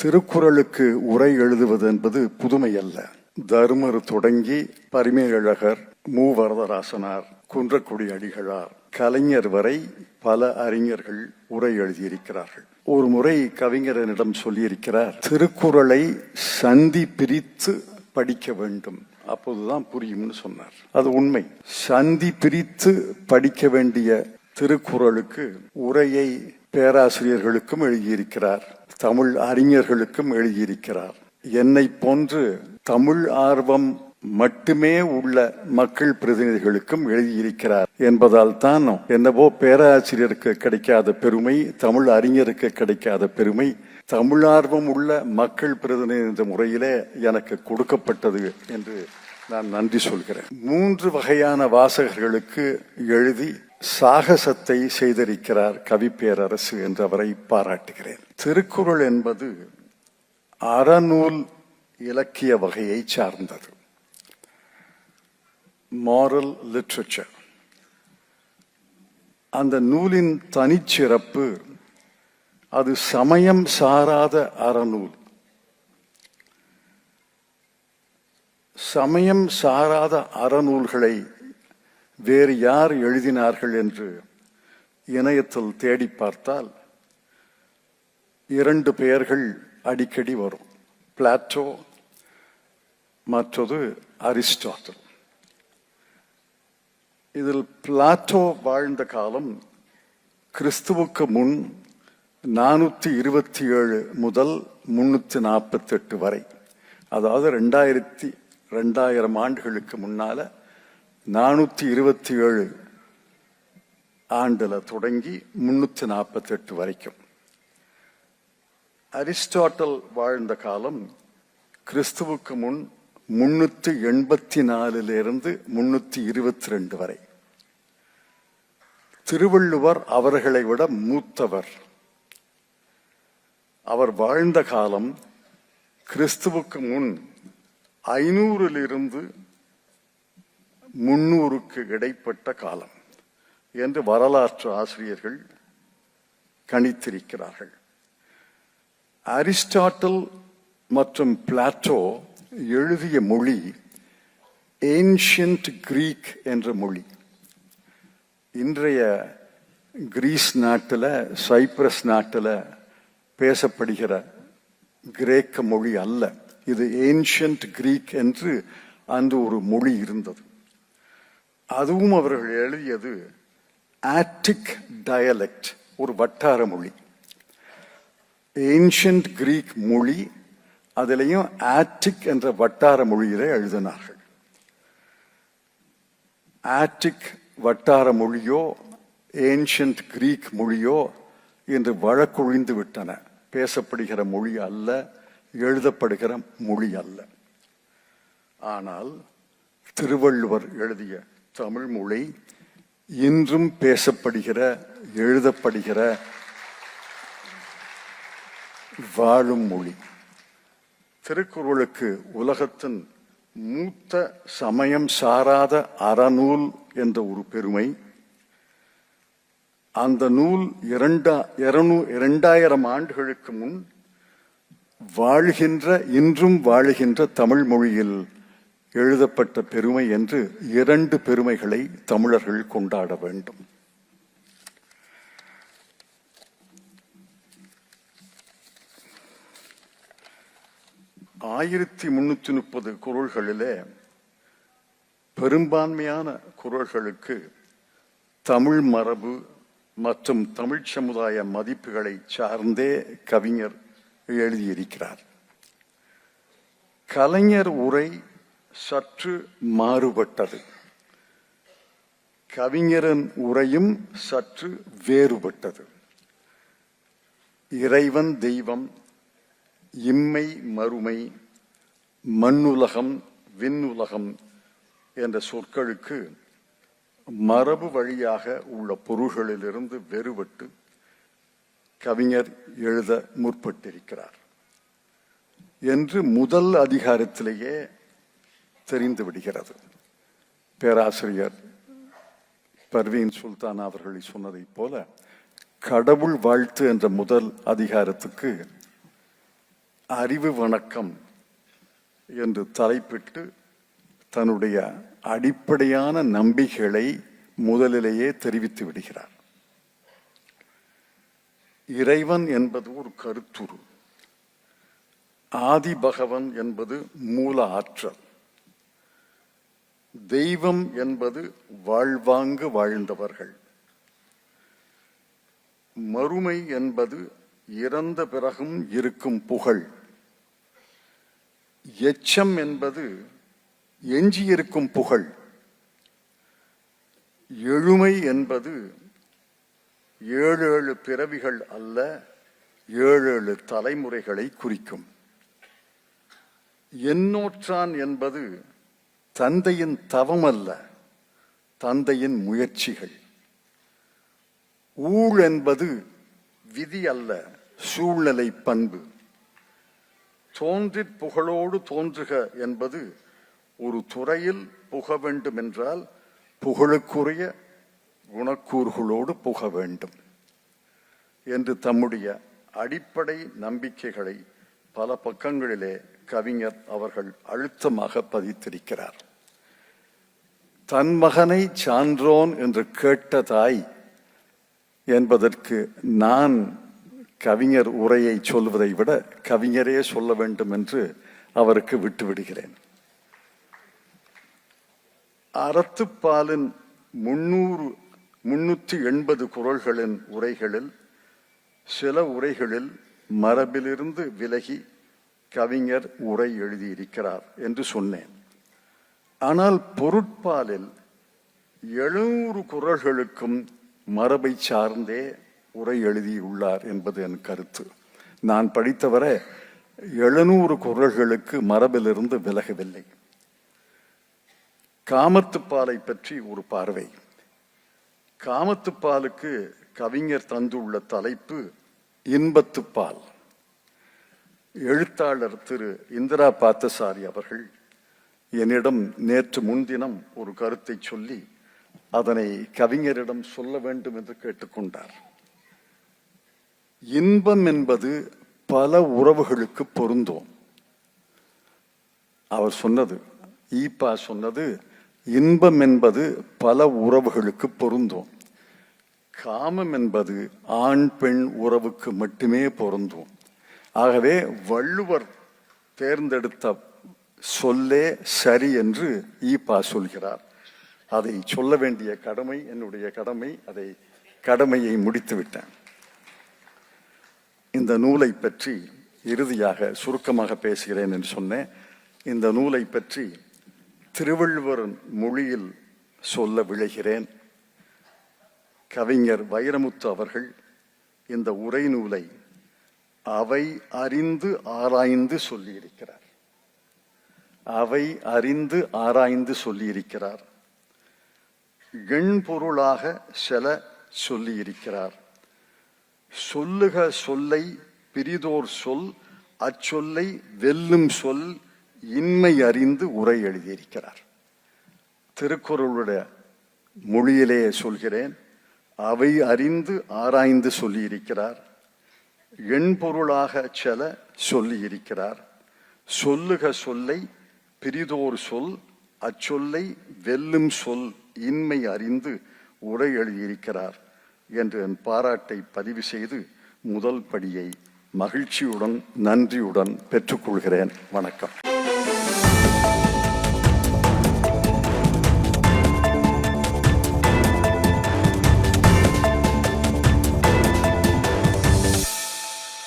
திருக்குறளுக்கு உரை எழுதுவது என்பது புதுமை அல்ல தருமர் தொடங்கி பரிமேழகர் மூவரதராசனார் குன்றக்குடி அடிகளார் கலைஞர் வரை பல அறிஞர்கள் உரை எழுதியிருக்கிறார்கள். ஒரு முறை கவிஞரனிடம் சொல்லியிருக்கிறார் திருக்குறளை சந்தி பிரித்து படிக்க வேண்டும். அப்போதுதான் புரியும்னு சொன்னார். அது உண்மை. சந்தி பிரித்து படிக்க வேண்டிய திருக்குறளுக்கு உரையை பேராசிரியர்களுக்கும் எழுதியிருக்கிறார். தமிழ் அறிஞர்களுக்கும் எழுதியிருக்கிறார். என்னை போன்று தமிழ் ஆர்வம் மட்டுமே உள்ள மக்கள் பிரதிநிதிகளுக்கும் எழுதியிருக்கிறார் என்பதால் தான்? என்னவோ பேராசிரியருக்கு கிடைக்காத பெருமை தமிழ் அறிஞருக்கு கிடைக்காத பெருமை தமிழார்வம் உள்ள மக்கள் பிரதிநிதி என்ற முறையிலே எனக்கு கொடுக்கப்பட்டது என்று நான் நன்றி சொல்கிறேன். மூன்று வகையான வாசகர்களுக்கு எழுதி சாகசத்தை செய்திருக்கிறார் கவிப்பேரரசு என்று அவரை பாராட்டுகிறேன். திருக்குறள் என்பது அறநூல் இலக்கிய வகையை சார்ந்தது. மாரல் லிட்ரேச்சர் அந்த நூலின் தனிச்சிறப்பு அது சமயம் சாராத அறநூல். சமயம் சாராத அறநூல்களை வேறு யார் எழுதினார்கள் என்று இணையத்தில் தேடி பார்த்தால் இரண்டு பெயர்கள் அடிக்கடி வரும். பிளாட்டோ மற்றது அரிஸ்டாட்டில். இதில் பிளாட்டோ வாழ்ந்த காலம் கிறிஸ்துவுக்கு முன் நானூற்றி இருபத்தி ஏழு முதல் முன்னூற்றி நாற்பத்தெட்டு வரை. அதாவது ரெண்டாயிரத்தி ரெண்டாயிரம் ஆண்டுகளுக்கு முன்னால நானூற்றி இருபத்தி ஏழு ஆண்டுல தொடங்கி முன்னூற்றி நாற்பத்தெட்டு வரைக்கும். அரிஸ்டாட்டல் வாழ்ந்த காலம் கிறிஸ்துவுக்கு முன் முன்னூத்தி எண்பத்தி நாலுலேருந்து முன்னூத்தி இருபத்தி ரெண்டு வரை. திருவள்ளுவர் அவர்களை விட மூத்தவர். அவர் வாழ்ந்த காலம் கிறிஸ்துவுக்கு முன் ஐநூறிலிருந்து முன்னூறுக்கு இடைப்பட்ட காலம் என்று வரலாற்று ஆசிரியர்கள் கணித்திருக்கிறார்கள். அரிஸ்டாட்டில் மற்றும் பிளாட்டோ எழுதிய மொழி ஏன்ஷியன்ட் கிரீக் என்ற மொழி. இன்றைய கிரீஸ் நாட்டில் சைப்ரஸ் நாட்டில் பேசப்படுகிற கிரேக்க மொழி அல்ல. இது ஏன்ஷியன்ட் கிரீக் என்று அந்த ஒரு மொழி இருந்தது. அதுவும் அவர்கள் எழுதியது ஆட்டிக் டயலெக்ட் ஒரு வட்டார மொழி. ஏன்ஷியன்ட் கிரீக் மொழி அதிலையும் ஆட்டிக் என்ற வட்டார மொழியிலே எழுதினார்கள். ஆட்டிக் வட்டார மொழியோ ஏன்ஷியன்ட் கிரீக் மொழியோ என்று வழக்கொழிந்து விட்டன. பேசப்படுகிற மொழி அல்ல எழுதப்படுகிற மொழி அல்ல. ஆனால் திருவள்ளுவர் எழுதிய தமிழ் மொழி இன்றும் பேசப்படுகிற எழுதப்படுகிற வாழும் மொழி. திருக்குறளுக்கு உலகத்தின் மூத்த சமயம் சாராத அறநூல் என்ற ஒரு பெருமை. அந்த நூல் இரண்டா இருநூ இரண்டாயிரம் ஆண்டுகளுக்கு முன் வாழ்கின்ற இன்றும் வாழுகின்ற தமிழ் மொழியில் எழுதப்பட்ட பெருமை என்று இரண்டு பெருமைகளை தமிழர்கள் கொண்டாட வேண்டும். ஆயிரத்தி முன்னூத்தி முப்பது குரல்களிலே பெரும்பான்மையான குரல்களுக்கு தமிழ் மரபு மற்றும் தமிழ் சமுதாய மதிப்புகளை சார்ந்தே கவிஞர் எழுதியிருக்கிறார். கலைஞர் உரை சற்று மாறுபட்டது. கவிஞரின் உரையும் சற்று வேறுபட்டது. இறைவன் தெய்வம் இம்மை மறுமை மண்ணுலகம் விண்ணுலகம் என்ற சொற்களுக்கு மரபு வழியாக உள்ள பொருள்களிலிருந்து வேறுபட்டு கவிஞர் எழுத முற்பட்டிருக்கிறார். என்று முதல் அதிகாரத்திலேயே தெரிந்து விடுகிறது. பேராசிரியர் பர்வீன் சுல்தான் அவர்கள் சொன்னதைப் போல கடவுள் வாழ்த்து என்ற முதல் அதிகாரத்துக்கு அறிவு வணக்கம் என்று தலைப்பிட்டு தன்னுடைய அடிப்படையான நம்பிக்கைகளை முதலிலேயே தெரிவித்து விடுகிறார். இறைவன் என்பது ஒரு கருத்துரு. ஆதி பகவன் என்பது மூல ஆற்றல். தெய்வம் என்பது வாழ்வாங்கு வாழ்ந்தவர்கள். மறுமை என்பது இறந்த பிறகும் இருக்கும் புகழ். எச்சம் என்பது எஞ்சியிருக்கும் புகழ். எழுமை என்பது ஏழு ஏழு பிறவிகள் அல்ல ஏழு ஏழு தலைமுறைகளை குறிக்கும். எண்ணோற்றான் என்பது தந்தையின் தவம் அல்ல தந்தையின் முயற்சிகள். ஊழ் என்பது விதி அல்ல சூழ்நிலை பண்பு. தோன்றி புகழோடு தோன்றுக என்பது ஒரு துறையில் புக வேண்டும் என்றால் புகழுக்குரிய குணக்கூறுகளோடு புக வேண்டும் என்று தம்முடைய அடிப்படை நம்பிக்கைகளை பல பக்கங்களிலே கவிஞர் அவர்கள் அழுத்தமாக பதித்திருக்கிறார். தன் மகனை சான்றோன் என்று கேட்ட தாய் என்பதற்கு நான் கவிஞர் உரையை சொல்வதை விட கவிஞரே சொல்ல வேண்டும் என்று அவருக்கு விட்டுவிடுகிறேன். அறத்துப்பாலின் முன்னூறு முன்னூற்றி எண்பது குரல்களின் உரைகளில் சில உரைகளில் மரபிலிருந்து விலகி கவிஞர் உரை எழுதியிருக்கிறார் என்று சொன்னேன். ஆனால் பொருட்பாலில் எழுநூறு குரல்களுக்கும் மரபை சார்ந்தே உரை எழுதியுள்ளார் என்பது என் கருத்து. நான் படித்தவரை எழுநூறு குரல்களுக்கு மரபிலிருந்து விலகவில்லை. காமத்துப்பாலை பற்றி ஒரு பார்வை. காமத்துப்பாலுக்கு கவிஞர் தந்துள்ள தலைப்பு இன்பத்துப்பால். எழுத்தாளர் திரு இந்திரா பார்த்தசாரி அவர்கள் என்னிடம் நேற்று முன்தினம் ஒரு கருத்தை சொல்லி அதனை கவிஞரிடம் சொல்ல வேண்டும் என்று கேட்டுக்கொண்டார். இன்பம் என்பது பல உறவுகளுக்கு பொருந்தும். அவர் சொன்னது ஈப்பா சொன்னது இன்பம் என்பது பல உறவுகளுக்கு பொருந்தும். காமம் என்பது ஆண் பெண் உறவுக்கு மட்டுமே பொருந்தும். ஆகவே வள்ளுவர் தேர்ந்தெடுத்த சொல்லே சரி என்று ஈபா சொல்கிறார். அதை சொல்ல வேண்டிய கடமை என்னுடைய கடமை அதை கடமையை முடித்து விட்டேன். இந்த நூலை பற்றி இறுதியாக சுருக்கமாக பேசுகிறேன் என்று சொன்னேன். இந்த நூலை பற்றி திருவள்ளுவரன் மொழியில் சொல்ல விழைகிறேன். கவிஞர் வைரமுத்து அவர்கள் இந்த உரை நூலை அவை அறிந்து ஆராய்ந்து சொல்லியிருக்கிறார். அவை அறிந்து ஆராய்ந்து சொல்லியிருக்கிறார். எண்பொருளாக செல சொல்லியிருக்கிறார். சொல்லுக சொல்லை பிரிதோர் சொல் அச்சொல்லை வெல்லும் சொல் இன்மை அறிந்து உரை எழுதியிருக்கிறார். திருக்குறளுடைய மொழியிலே சொல்கிறேன் அவை அறிந்து ஆராய்ந்து சொல்லியிருக்கிறார். எண்பொருளாக செல சொல்லியிருக்கிறார். சொல்லுக சொல்லை பிரிதோர் சொல் அச்சொல்லை வெல்லும் சொல் இன்மை அறிந்து உரை எழுதியிருக்கிறார் என்று என் பாராட்டை பதிவு செய்து முதல் படியை மகிழ்ச்சியுடன் நன்றியுடன் பெற்றுக்கொள்கிறேன். வணக்கம்.